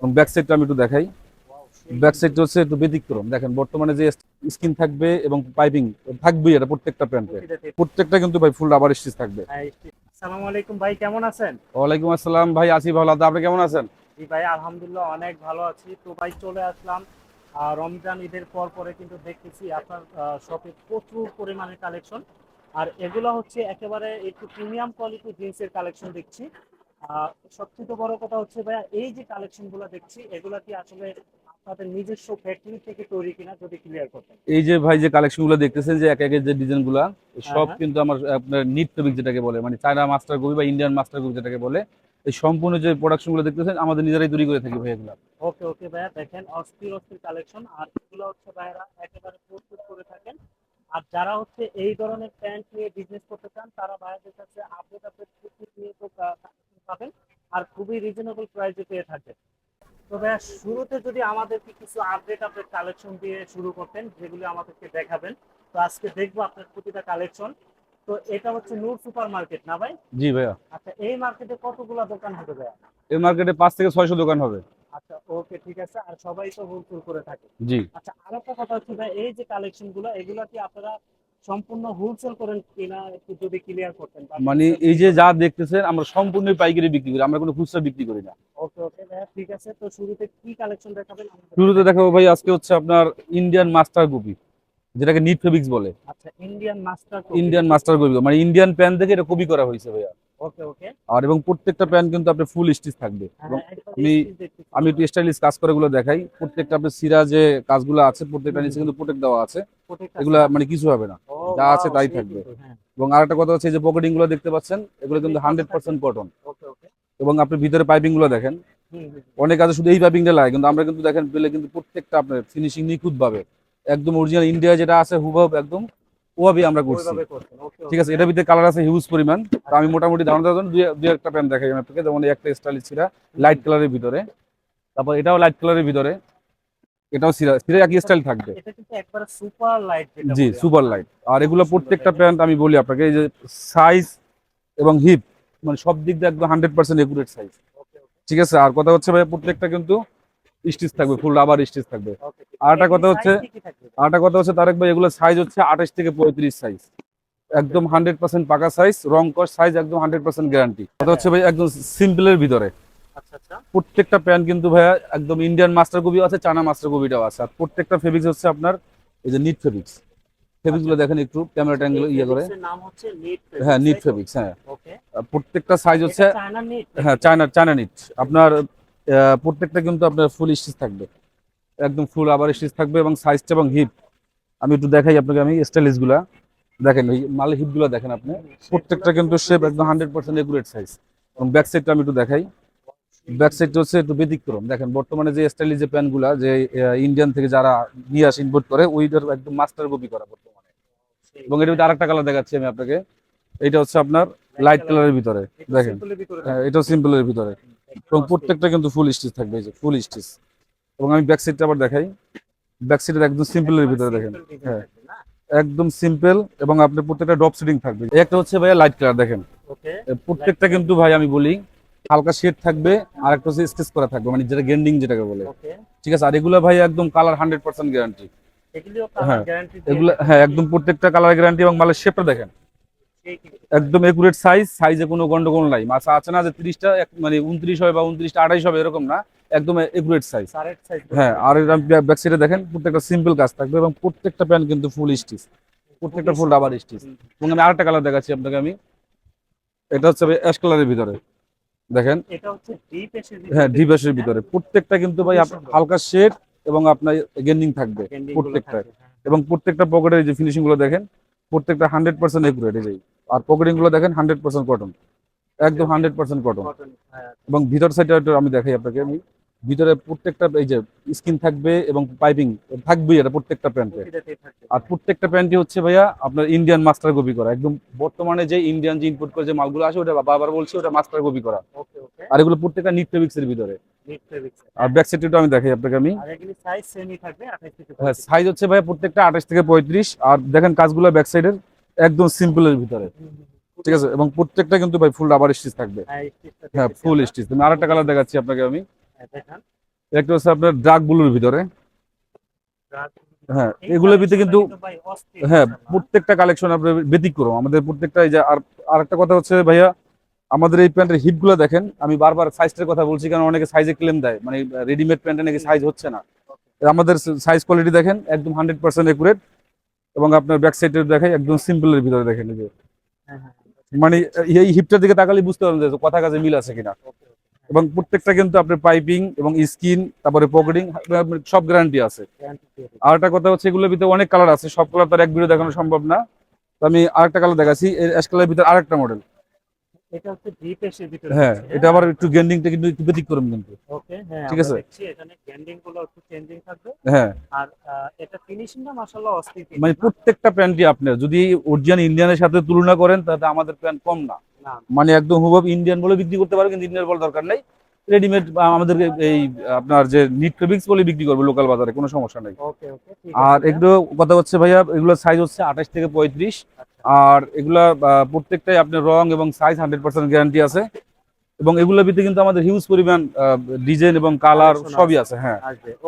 Back সাইডটা আমি একটু দেখাই। ব্যাক সাইডটা হচ্ছে একটু ব্যতিক্রম। দেখেন বর্তমানে যে স্কিন থাকবে এবং পাইপিং থাকবেই এটা প্রত্যেকটা প্যান্টে প্রত্যেকটা কিন্তু ভাই ফুল রাবার স্টিচ থাকবে। আসসালামু আলাইকুম ভাই কেমন আছেন? ওয়ালাইকুম আসসালাম ভাই আসি ভালো। আছি। আপনি কেমন আছেন? জি ভাই আলহামদুলিল্লাহ অনেক ভালো আছি। তো ভাই চলে আসলাম। রমজান ঈদের পর পরে কিন্তু দেখতেছি আপনার শপে প্রচুর পরিমাণে কালেকশন আর এগুলো হচ্ছে একেবারে একটু প্রিমিয়াম কোয়ালিটি জিন্সের কালেকশন দেখছি। সবচেয়ে বড় কথা হচ্ছে ভাইয়া এই যে কালেকশনগুলো দেখছি এগুলা কি আসলে আপনাদের নিজস্ব ফ্যাক্টরি থেকে তৈরি কিনা যদি ক্লিয়ার করতেন? এই যে ভাই যে কালেকশনগুলো দেখতেছেন যে এক একের যে ডিজাইনগুলা সব হ্যাঁ। কিন্তু আমার আপনার নিট ফেব্রিক যেটাকে বলে মানে চায়না মাস্টার কপি বা ইন্ডিয়ান মাস্টার কপি যেটাকে বলে এই সম্পূর্ণ যে প্রোডাকশনগুলো দেখতেছেন আমাদের নিজেরাই তৈরি করে থাকি ভাই এগুলা। ওকে ওকে ভাইয়া দেখেন অস্থির অস্থির কালেকশন আর এগুলো হচ্ছে ভাইয়ারা একেবারে প্রস্তুত করে থাকেন। আর যারা হচ্ছে এই ধরনের প্যান্ট নিয়ে বিজনেস করতে চান তারা ভাইয়াদের কাছে আপডেট আপডেট নিয়ে তো পাবেন আর খুবই রিজনেবল প্রাইসে পেয়ে থাকবেন। তো ভাইয়া শুরুতে যদি আমাদেরকে কিছু আপডেট আপডেট কালেকশন দিয়ে শুরু করতেন যেগুলো আমাদেরকে দেখাবেন তো আজকে দেখব আপনার প্রতিটা কালেকশন তো এটা হচ্ছে নূর সুপার মার্কেট না ভাই? জি ভাইয়া। আচ্ছা এই মার্কেটে কতগুলো দোকান হবে ভাইয়া? এই মার্কেটে পাঁচ থেকে ছয়শো দোকান হবে। আচ্ছা ওকে ঠিক আছে। আর সবাই তো হোলসেল করে থাকে। জি। আচ্ছা আর একটা কথা হচ্ছে ভাই এই যে কালেকশনগুলো এগুলো কি আপনারা সম্পূর্ণ হোলসেল করেন কিনা একটু যদি ক্লিয়ার করতেন মানে এই যে যা দেখতেছেন আমরা সম্পূর্ণ পাইকারি বিক্রি করি আমরা কোনো খুচরা বিক্রি করি না। ওকে ওকে ঠিক আছে তো শুরুতে কি কালেকশন দেখাবেন? শুরুতে দেখাবো ভাই আজকে হচ্ছে আপনার ইন্ডিয়ান মাস্টার কপি যেটাকে নিট ফেব্রিক্স বলে। আচ্ছা Indian master Indian master copy মানে ইন্ডিয়ান প্যান থেকে এটা কপি করা হয়েছে ভাইয়া। ওকে ওকে আর এবং প্রত্যেকটা প্যান কিন্তু আপনার ফুল স্টিচ থাকবে। এবং আমি- আমি একটু স্টাইলিশ কাজ করে গুলো দেখাই। প্রত্যেকটা আপনার সিরা যে কাজগুলো আছে প্রত্যেকটা নিচে কিন্তু প্রোটেক্ট দেওয়া আছে। এগুলা মানে কিছু হবে না। যা আছে তাই থাকবে। হ্যাঁ। এবং আরেকটা কথা হচ্ছে যে পকেটিংগুলো দেখতে পাচ্ছেন এগুলো কিন্তু হান্ড্রেড পার্সেন্ট কটন এবং আপনি ভিতরে পাইপিংগুলো দেখেন অনেক আছে শুধু এই পাইপিংটা লাগে কিন্তু আমরা কিন্তু দেখেন পেলে কিন্তু প্রত্যেকটা আপনার ফিনিশিং নিখুঁত ভাবে একদম অরিজিনাল ইন্ডিয়া যেটা আছে হুবহু একদম ওভাবেই আমরা করছি। ঠিক আছে এটার ভিতরে কালার আছে হিউজ পরিমাণ। তো আমি মোটামুটি ধারণা দেওয়ার জন্য দুই একটা প্যান্ট দেখাই আপনাকে যেমন একটা স্টাইলিশ ছিরা লাইট কালারের ভিতরে। তারপর এটাও লাইট কালারের ভিতরে। এটাও সিরা সিরা একই স্টাইল থাকবে। এটা কিন্তু একবারে সুপার লাইট যেটা জি সুপার লাইট আর এগুলো প্রত্যেকটা। প্যান্ট আমি বলি আপনাকে এই যে সাইজ এবং হিপ মানে সব দিক দিয়ে একদম হান্ড্রেড পার্সেন্ট একুরেট সাইজ ঠিক আছে আর কথা হচ্ছে ভাই প্রত্যেকটা কিন্তু স্টিচ থাকবে ফুল রাবার স্টিচ থাকবে। আর একটা কথা হচ্ছে- আর একটা কথা হচ্ছে তারেক ভাই এগুলো সাইজ হচ্ছে আঠাশ থেকে পঁয়ত্রিশ সাইজ একদম হান্ড্রেড পার্সেন্ট পাকা সাইজ রং কস সাইজ একদম হান্ড্রেড পার্সেন্ট গ্যারান্টি কথা হচ্ছে ভাই একদম সিম্পলের ভিতরে। প্রত্যেকটা প্যান্ট কিন্তু ভাইয়া একদম ইন্ডিয়ান মাস্টার কপি আছে চানা মাস্টার কপিটাও আছে। আর প্রত্যেকটা ফেব্রিক্স হচ্ছে আপনার এই যে নিট ফেব্রিক্স ফেব্রিক্সগুলো দেখেন একটু ক্যামেরা ট্যাঙ্গেল ইয়ে করে। হ্যাঁ নিট ফেব্রিক্স হ্যাঁ। প্রত্যেকটা সাইজ হচ্ছে হ্যাঁ চায়না চায়না নিট আপনার প্রত্যেকটা কিন্তু আপনার ফুল স্টিচ থাকবে। একদম ফুল আবার স্টিচ থাকবে এবং সাইজটা এবং হিপ আমি একটু দেখাই আপনাকে আমি স্টাইলিশগুলা। দেখেন এই মালের হিপগুলা দেখেন আপনি। প্রত্যেকটা কিন্তু শেপ একদম হান্ড্রেড পার্সেন্ট একুরেট সাইজ এবং ব্যাক সাইডটা আমি একটু দেখাই। ব্যাক সাইডটা হচ্ছে একটু ব্যতিক্রম। দেখেন বর্তমানে যে স্টাইলিশ যে প্যান্টগুলা যে ইন্ডিয়ান থেকে যারা নিয়ে আসে ইম্পোর্ট করে ওইটার একদম মাস্টার কপি করা বর্তমানে। এবং এটার ভিতরে আরেকটা কালার দেখাচ্ছি আমি আপনাকে। এটা হচ্ছে আপনার লাইট কালারের ভিতরে দেখেন। হ্যাঁ, এটাও সিম্পলের ভিতরে। এবং প্রত্যেকটা কিন্তু ফুল স্টিচ থাকবে এই যে ফুল স্টিচ এবং আমি ব্যাক সাইডটা আবার দেখাই। ব্যাক সাইডের একদম সিম্পলের ভিতরে দেখেন। হ্যাঁ। একদম সিম্পল এবং আপনার প্রত্যেকটা ড্রপ সিটিং থাকবে। একটা হচ্ছে ভাইয়া লাইট কালার দেখেন। প্রত্যেকটা কিন্তু ভাই আমি বলি হালকা শেড থাকবে আর একটা হচ্ছে স্কেচ করা থাকবে মানে যেটা গেন্ডিং যেটাকে বলে। ঠিক আছে আর এগুলো ভাই একদম কালার হান্ড্রেড পার্সেন্ট গ্যারান্টি হ্যাঁ, এগুলো হ্যাঁ একদম প্রত্যেকটা কালার গ্যারান্টি এবং মালের শেপটা দেখেন। একদম একুরেট সাইজ সাইজে কোনো গন্ডগোল নাই। মাছ আছে না যে তিরিশটা মানে উনত্রিশ হবে বা উনত্রিশটা আড়াইশ হবে এরকম না। একদম একুরেট সাইজ সাইজ হ্যাঁ আর ব্যাক সাইডে দেখেন প্রত্যেকটা সিম্পল কাজ থাকবে এবং প্রত্যেকটা প্যান্ট কিন্তু ফুল স্টিচ প্রত্যেকটা ফুল রাবার স্টিচ এবং আমি আরেকটা কালার দেখাচ্ছি আপনাকে আমি। এটা হচ্ছে অ্যাশ কালারের ভিতরে। দেখেন? এটা হচ্ছে ডিপ এসে হ্যাঁ ভিতরে। প্রত্যেকটা কিন্তু ভাই হালকা শেড এবং আপনার গেন্ডিং থাকবে প্রত্যেকটা। এবং প্রত্যেকটা পকেটের যে ফিনিশিংগুলো দেখেন প্রত্যেকটা হান্ড্রেড পার্সেন্ট একুরেট এই। আর পকেটিংগুলো দেখেন হান্ড্রেড পার্সেন্ট কটন একদম হান্ড্রেড পার্সেন্ট কটন হ্যাঁ, এবং ভিতর সাইডটা আমি দেখাই আপনাকে আমি। ভিতরে প্রত্যেকটা এই যে স্কিন থাকবে এবং পাইপিং থাকবেই এটা প্রত্যেকটা প্যান্টে। আর প্রত্যেকটা প্যান্টই হচ্ছে ভাইয়া আপনার ইন্ডিয়ান মাস্টার কপি করা। একদম বর্তমানে যে ইন্ডিয়ান যে ইনপুট করে যে মালগুলো আসে ওটা বারবার বলছি ওটা মাস্টার কপি করা। আর এগুলো প্রত্যেকটা নিট ফেব্রিক্স এর ভিতরে। আর ব্যাক সাইডটা আমি দেখাই আপনাকে আমি। আর এগুলি সাইজ সেমই থাকবে 28 থেকে হ্যাঁ সাইজ হচ্ছে ভাইয়া প্রত্যেকটা আঠাশ থেকে পঁয়ত্রিশ। আর দেখেন কাজগুলো ব্যাক সাইডের একদম সিম্পলের ভিতরে। ঠিক আছে? এবং প্রত্যেকটা কিন্তু ভাই ফুল রাবার স্টিচ থাকবে। হ্যাঁ, এই স্টিচটা হ্যাঁ ফুল। স্টিচ তুমি আরেকটা কালার দেখাচ্ছি আপনাকে আমি। একটা হচ্ছে আপনার ব্লুর ভিতরে। হ্যাঁ এগুলোর ভিতরে কিন্তু হ্যাঁ প্রত্যেকটা কালেকশন আপনার ব্যতিক্রম। আমাদের প্রত্যেকটা এই যে আর আরেকটা কথা হচ্ছে ভাইয়া আমাদের এই প্যান্টের হিপগুলো দেখেন। আমি বারবার সাইজটার কথা বলছি কারণ অনেকে সাইজে ক্লেম দেয়। মানে রেডিমেড প্যান্টে নাকি সাইজ হচ্ছে না। আমাদের সাইজ কোয়ালিটি দেখেন একদম হান্ড্রেড পার্সেন্ট একুরেট এবং আপনার ব্যাক সাইডের দেখেন একদম সিম্পলের ভিতরে দেখেন যে। হ্যাঁ, হ্যাঁ, মানে এই হিপটার দিকে তাকালে বুঝতে পারবেন যে কথা কাজে মিল আছে কিনা। এবং প্রত্যেকটা কিন্তু আপনার পাইপিং এবং স্কিন তারপরে পকেটিং সব গ্যারান্টি আছে। আর একটা কথা হচ্ছে এগুলোর ভিতরে অনেক কালার আছে সব কালার তার এক ভিডিও দেখানো সম্ভব না। তো আমি আরেকটা কালার দেখাচ্ছি এর অ্যাশ কালারের ভিতরে আরেকটা মডেল এটা হচ্ছে ডিপ এর ভিতরে হ্যাঁ এটা আবার একটু গেন্ডিংটা কিন্তু একটু ব্যতিক্রম কিন্তু। ওকে হ্যাঁ ঠিক ঠিক আছে। আছে দেখছি এখানে গ্যান্ডিংগুলো একটু চেঞ্জিং থাকবে। হ্যাঁ। আর আহ, এটা ফিনিশিংটা মাশাআল্লাহ অস্থির মানে প্রত্যেকটা প্যান্টই আপনার যদি অরিজিনাল ইন্ডিয়ানের সাথে তুলনা করেন তাহলে আমাদের প্যান্ট কম না। মানে একদম হুবব ইন্ডিয়ান বলে বিক্রি করতে পারবে কিন্তু ইন্ডিয়ান বলে দরকার নাই। রেডিমেড আমাদের এই আপনার যে নিট ফেব্রিক্স বলে বিক্রি করবে লোকাল বাজারে কোনো সমস্যা নেই। আর এগুলো কথা হচ্ছে ভাইয়া এগুলোর সাইজ হচ্ছে আঠাশ থেকে পঁয়ত্রিশ। আচ্ছা, আর এগুলা প্রত্যেকটাই আপনার রং এবং সাইজ হান্ড্রেড পার্সেন্ট গ্যারান্টি আছে। এবং এগুলোর ভিতরে কিন্তু আমাদের হিউজ পরিমাণ ডিজাইন এবং কালার সবই আছে। হ্যাঁ।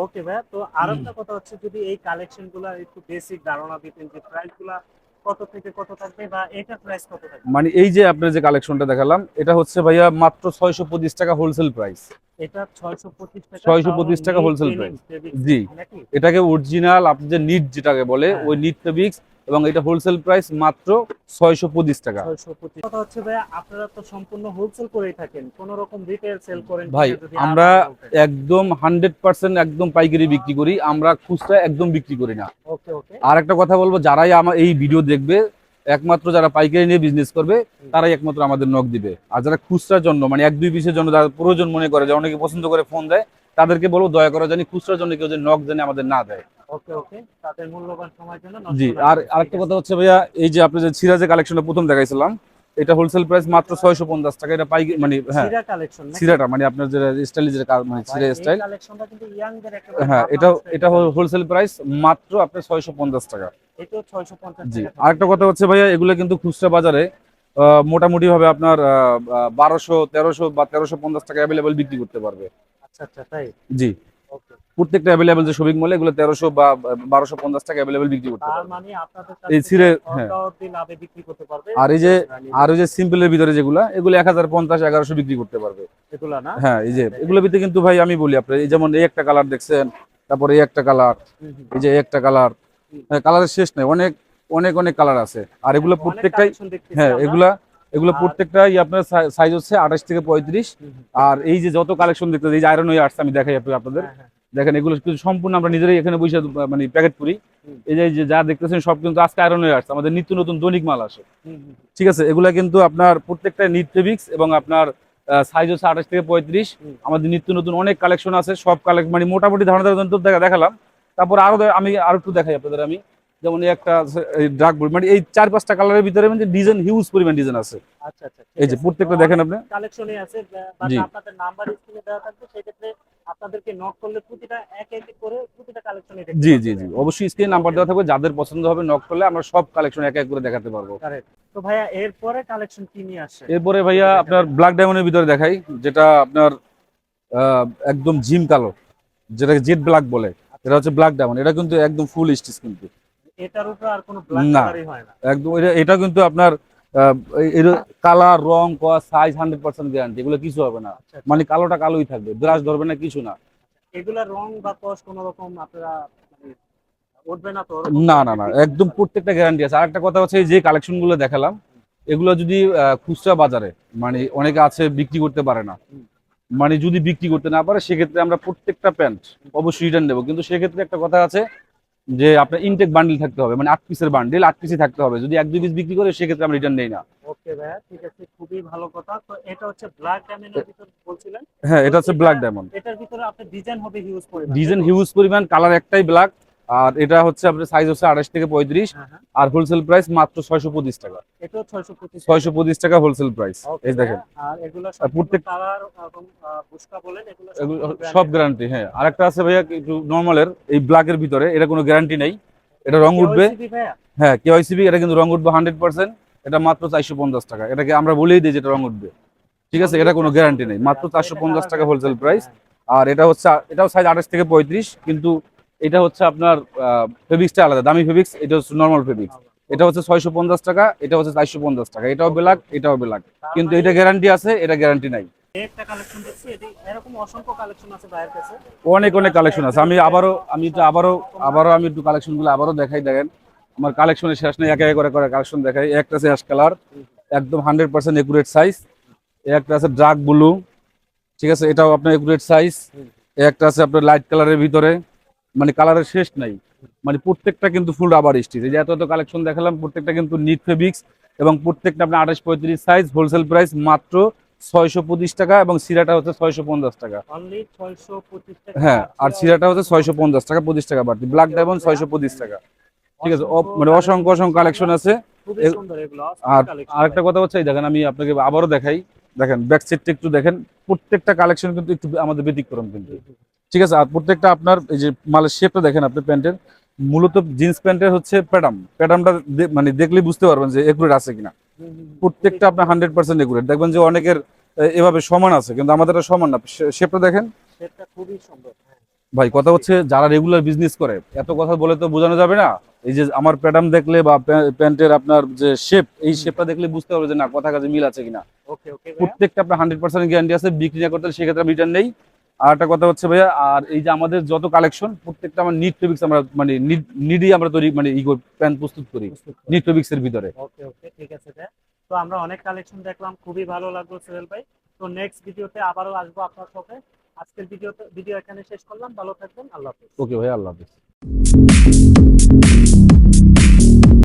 ওকে ভাইয়া তো আর একটা কথা হচ্ছে যদি এই কালেকশনগুলা একটু বেসিক ধারণা দিতেন যে প্রাইসগুলা কত থেকে কত থাকবে বা এটা প্রাইস কত থাকবে মানে এই যে আপনার যে কালেকশনটা দেখালাম এটা হচ্ছে ভাইয়া মাত্র ছয়শো পঁচিশ টাকা হোলসেল প্রাইস এটা 625 টাকা 625 টাকা হোলসেল fabric জি। এটাকে অরিজিনাল আপনি যে নিট যেটাকে বলে হ্যাঁ। ওই নিট ফেব্রিক্স এবং এটা হোলসেল প্রাইস মাত্র ছয়শো পঁচিশ টাকা। কথা হচ্ছে ভাইয়া আপনারা তো সম্পূর্ণ হোলসেল করেই থাকেন কোন রকম রিটেল সেল করেন ভাই, আমরা একদম হান্ড্রেড পার্সেন্ট একদম পাইকারি বিক্রি করি আমরা খুচরা একদম বিক্রি করি না। ওকে ওকে। আর একটা কথা বলব যারাই আমার এই ভিডিও দেখবে একমাত্র যারা পাইকারি নিয়ে বিজনেস করবে তারাই একমাত্র আমাদের নখ দিবে। আর যারা খুচরার জন্য মানে এক দুই পিসের জন্য যারা প্রয়োজন মনে করে যে অনেকে পছন্দ করে ফোন দেয় তাদেরকে বলব দয়া করে জানি খুচরার জন্য কেউ যেন নখ জানে আমাদের না দেয়। ওকে ওকে। তাদের মূল্যবান সময়ের জন্য নষ্ট জি আর আরেকটা কথা হচ্ছে ভাইয়া এই যে আপনি যে সিরাজের কালেকশনটা প্রথম দেখাইছিলাম এটা হোলসেল প্রাইস মাত্র ছয়শো পঞ্চাশ টাকা এটা পাইকারি মানে হ্যাঁ। সিরা কালেকশন সিরাটা মানে আপনার যে মানে সিরা স্টাইল কালেকশনটা কিন্তু ইয়াং দের একটা হ্যাঁ এটা এটা হোলসেল প্রাইস মাত্র আপনার ছয়শো পঞ্চাশ টাকা। এটাও 650 জি টাকা। আরেকটা কথা হচ্ছে ভাইয়া এগুলো কিন্তু খুচরা বাজারে মোটামুটি ভাবে আপনার বারোশো তেরোশো বা তেরোশো পঞ্চাশ টাকা অ্যাভেলেবেল বিক্রি করতে পারবে। আচ্ছা আচ্ছা তাই? জি। প্রত্যেকটা অ্যাভেলেবেল যে শপিং মলে এগুলো তেরোশো বা বারোশো পঞ্চাশ টাকা অ্যাভেলেবেল বিক্রি করতে পারবে। মানে এই ছিঁড়ে- হ্যাঁ। আর এই যে আর ওই যে সিম্পলের ভিতরে যেগুলো এগুলো এক হাজার পঞ্চাশ এগারোশো বিক্রি করতে পারবে। হ্যাঁ এই যে এগুলোর ভিতরে কিন্তু ভাই আমি বলি আপনার যেমন এই একটা কালার দেখছেন তারপরে এই একটা কালার। এই যে একটা কালার কালারের শেষ নেই অনেক অনেক অনেক কালার আছে। আর এগুলো প্রত্যেকটাই হ্যাঁ এগুলা এগুলো প্রত্যেকটাই আপনার সাইজ হচ্ছে আঠাশ থেকে পঁয়ত্রিশ। আর এই যে যত কালেকশন দেখতে এই যে আয়রন হয়ে আসছে আমি দেখাই আপনি আপনাদের। হ্যাঁ, হ্যাঁ। দেখেন এগুলো কিন্তু সম্পূর্ণ আমরা নিজেরাই এখানে বসে মানে প্যাকেট করি। এই যে- যে দেখতেছেন সব কিন্তু আজকে আয়রন হয়ে আসছে আমাদের নিত্য নতুন দৈনিক মাল আসে। ঠিক আছে? এগুলা কিন্তু আপনার প্রত্যেকটা নিট ফেব্রিক্স এবং আপনার সাইজ হচ্ছে আঠাশ থেকে পঁয়ত্রিশ। আমাদের নিত্য নতুন অনেক কালেকশন আছে। সব কালেকশন মানে মোটামুটি ধারণা দেখালাম। তারপর আরও আমি আরও একটু দেখাই আপনাদের আমি। যেমন এই একটা ড্রাগ মানে এই চার পাঁচটা কালারের ভিতরে মানে ডিজাইন হিউজ পরিমাণ ডিজাইন আছে। আচ্ছা আচ্ছা এই যে প্রত্যেকটা দেখেন আপনি। কালেকশনই আছে জি। আপনাদের নাম্বার স্ক্রিনে দেওয়া থাকবে সেক্ষেত্রে আপনাদেরকে নক করলে প্রতিটা এক এক করে প্রতিটা কালেকশনই দেখতে জি জি জি। অবশ্যই স্ক্রিন নাম্বার দেওয়া থাকবে যাদের পছন্দ হবে নক করলে আমরা সব কালেকশন এক এক করে দেখাতে পারব. তো ভাইয়া এরপরে কালেকশন কি নিয়ে আসছে? এরপরে ভাইয়া আপনার ব্ল্যাক ডায়মন্ডের ভিতরে দেখাই যেটা আপনার একদম জিম কালো যেটাকে জেড ব্ল্যাক বলে। এটা হচ্ছে ব্ল্যাক ডায়মন্ড এটা কিন্তু একদম ফুল স্টিচ কিন্তু এটার উপর আর কোনো ব্ল্যাক কালারই হয় না। একদম এটা এটা কিন্তু আপনার কালার রং সাইজ হান্ড্রেড পার্সেন্ট গ্যারান্টি এগুলো কিছু হবে না। আচ্ছা, আচ্ছা। মানে কালোটা কালোই থাকবে ব্রাশ ধরবে না কিছু না। এগুলা রং বা কস কোনো রকম আপনারা মানে উঠবে না তো? না না না একদম প্রত্যেকটা গ্যারান্টি আছে। আরেকটা কথা হচ্ছে যে কালেকশনগুলো দেখালাম এগুলো যদি খুচরা বাজারে মানে অনেকে আছে বিক্রি করতে পারে না। মানে যদি বিক্রি করতে না পারে সেক্ষেত্রে আমরা প্রত্যেকটা প্যান্ট অবশ্যই রিটার্ন দেবো। কিন্তু সেক্ষেত্রে একটা কথা আছে যে আপনার ইনটেক বান্ডিল থাকতে হবে মানে আট পিসের বান্ডিল আট পিসই থাকতে হবে। যদি এক দুই পিস বিক্রি করে সেক্ষেত্রে আমরা রিটার্ন নেই না। ওকে ভাইয়া ঠিক আছে খুবই ভালো কথা। তো এটা হচ্ছে ব্ল্যাক ডায়মন্ডের ভিতর বলছিলেন? হ্যাঁ এটা হচ্ছে ব্ল্যাক ডায়মন্ড এটার ভিতরে আপনার ডিজাইন হবে হিউজ পরিমাণ ডিজাইন হিউজ পরিমাণ কালার একটাই ব্ল্যাক আর এটা হচ্ছে আপনার সাইজ হচ্ছে আঠাশ থেকে পঁয়ত্রিশ হ্যাঁ হ্যাঁ। আর হোলসেল প্রাইস মাত্র ছয়শো পঁচিশ টাকা। ছয়শো পঁচিশ টাকা। হোলসেল প্রাইস এই দেখেন। প্রত্যেক- সব গ্যারান্টি হ্যাঁ। আর একটা আছে ভাইয়া একটু নর্মালের এই ব্ল্যাকের ভিতরে এটা কোনো গ্যারান্টি নেই। এটা রং উঠবে। হ্যাঁ কেওয়াইসিবি এটা কিন্তু রং উঠবে হান্ড্রেড পার্সেন্ট এটা মাত্র চারশো পঞ্চাশ টাকা। এটাকে আমরা বলেই দিই যেটা রং উঠবে। ঠিক আছে? এটা কোনো গ্যারান্টি নেই। মাত্র চারশো পঞ্চাশ টাকা হোলসেল প্রাইস আর এটা হচ্ছে এটাও সাইজ আঠাশ থেকে পঁয়ত্রিশ কিন্তু এটা হচ্ছে আপনার ফেব্রিক্সটা আলাদা দামি ফেব্রিক্স এটা হচ্ছে নর্মাল ফেব্রিক্স এটা হচ্ছে ছয়শো পঞ্চাশ টাকা এটা হচ্ছে চারশো পঞ্চাশ টাকা। এটাও বেলাক এটাও বেলাক কিন্তু এটা গ্যারান্টি আছে এটা গ্যারান্টি নাই। অনেক অনেক কালেকশন আছে। আমি আবারও আমি একটু আবারও আবারও আমি একটু কালেকশনগুলো আবারও দেখাই দেখেন। আমার কালেকশনের শেষ নেই একে একে করে করে কালেকশন দেখাই। একটা আছে অ্যাশ কালার একদম হান্ড্রেড পার্সেন্ট একুরেট সাইজ একটা আছে ডার্ক ব্লু ঠিক আছে? এটাও আপনার একুরেট সাইজ একটা আছে আপনার লাইট কালারের ভিতরে। মানে কালারের শেষ নাই। মানে প্রত্যেকটা কিন্তু ফুল রাবার স্টিচ এই যে এত এত কালেকশন দেখালাম প্রত্যেকটা কিন্তু নিট ফেব্রিক্স এবং প্রত্যেকটা আপনার আঠাশ পঁয়ত্রিশ সাইজ হোলসেল প্রাইস মাত্র ছয়শো পঁচিশ টাকা এবং সিরাটা হচ্ছে ছয়শো পঞ্চাশ টাকা। হ্যাঁ আর সিরাটা হচ্ছে ছয়শো পঞ্চাশ টাকা পঁচিশ টাকা বাড়তি। ব্ল্যাক ডায়মন্ড ছয়শো পঁচিশ টাকা। ঠিক আছে মানে অসংখ্য অসংখ্য কালেকশন আছে। আর আরেকটা কথা হচ্ছে দেখেন আমি আপনাকে আবারও দেখাই। দেখেন ব্যাক সাইডটা একটু দেখেন। প্রত্যেকটা কালেকশন কিন্তু একটু আমাদের ব্যতিক্রম কিন্তু। ঠিক আছে আর প্রত্যেকটা আপনার এই যে মালের শেপটা দেখেন আপনি প্যান্টের মূলত জিন্স প্যান্টের হচ্ছে প্যাডাম। প্যাডামটা মানে দেখলে বুঝতে পারবেন যে একুরেট আছে কিনা। প্রত্যেকটা আপনার হান্ড্রেড পার্সেন্ট একুরেট দেখবেন যে অনেকের এভাবে সমান আছে কিন্তু আমাদের সমান না। শেপটা দেখেন। খুবই সুন্দর হ্যাঁ। ভাই কথা হচ্ছে যারা রেগুলার বিজনেস করে এত কথা বলে তো বোঝানো যাবে না? এই যে আমার প্যাডাম দেখলে বা প্যান্টের আপনার যে শেপ এই শেপটা দেখলে বুঝতে পারবে যে না কথা কাজে মিল আছে কিনা। প্রত্যেকটা আপনার হান্ড্রেড পার্সেন্ট গ্যারান্টি আছে বিক্রি না করতে সেক্ষেত্রে রিটার্ন নেই। আর একটা কথা হচ্ছে ভাইয়া আর এই যে আমাদের যত কালেকশন প্রত্যেকটা আমার নিট ফেব্রিক্স আমরা মানে নিডি আমরা তৈরি মানে ইগো প্যান্ট প্রস্তুত করি নিট ফেব্রিক্স এর ভিতরে। ওকে ওকে ঠিক আছে ভাইয়া। তো আমরা অনেক কালেকশন দেখলাম খুবই ভালো লাগল সোহেল ভাই। তো নেক্সট ভিডিওতে আবারও আসব আপনার সাথে। আজকের ভিডিওতে ভিডিও এখানে শেষ করলাম ভালো থাকবেন আল্লাহ হাফেজ। ওকে ভাই আল্লাহ হাফিজ।